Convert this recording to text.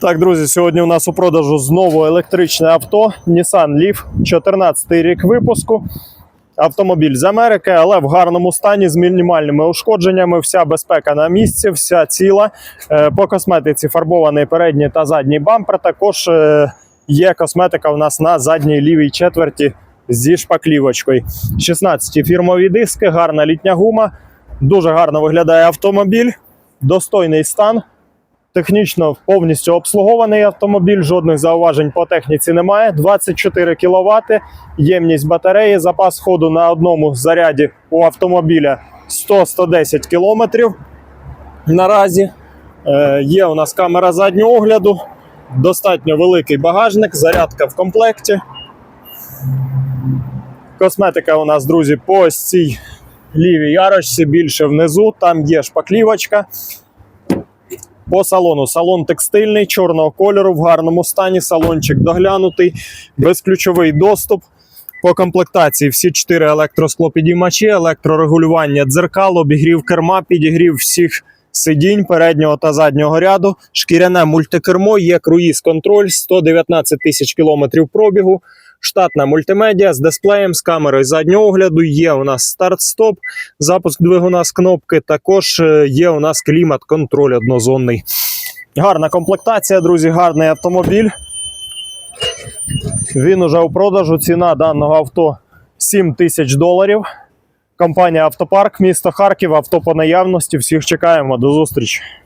Так, друзі, сьогодні у нас у продажу знову електричне авто Nissan Leaf, 14 рік випуску. Автомобіль з Америки, але в гарному стані з мінімальними ушкодженнями. Вся безпека на місці, вся ціла. Е, По косметиці фарбований передній та задній бампер. Також е, є косметика у нас на задній лівій четверті зі шпаклівочкою. 16 фірмові диски, гарна літня гума. Дуже гарно виглядає автомобіль, достойний стан. Технічно повністю обслугований автомобіль, жодних зауважень по техніці немає. 24 кВт, ємність батареї, запас ходу на одному заряді у автомобіля 100-110 км. Наразі е, є у нас камера заднього огляду, достатньо великий багажник, зарядка в комплекті. Косметика у нас, друзі, по цій лівій ярочці, більше внизу. Там є шпаклівочка. По салону. Салон текстильний, чорного кольору, в гарному стані. Салончик доглянутий, безключовий доступ. По комплектації всі чотири електросклопідіймачі, електрорегулювання дзеркал, обігрів керма, підігрів всіх сидінь переднього та заднього ряду, шкіряне мультикермо, є круїз-контроль, 119 тисяч кілометрів пробігу, штатна мультимедіа з дисплеєм, з камерою заднього огляду. Є у нас старт-стоп, запуск двигуна з кнопки. Також е, є у нас клімат-контроль однозонний. Гарна комплектація, друзі, гарний автомобіль. Він уже у продажу. Ціна даного авто 7 тисяч доларів. Компанія Автопарк, місто Харків, авто по наявності. Всіх чекаємо. До зустрічі.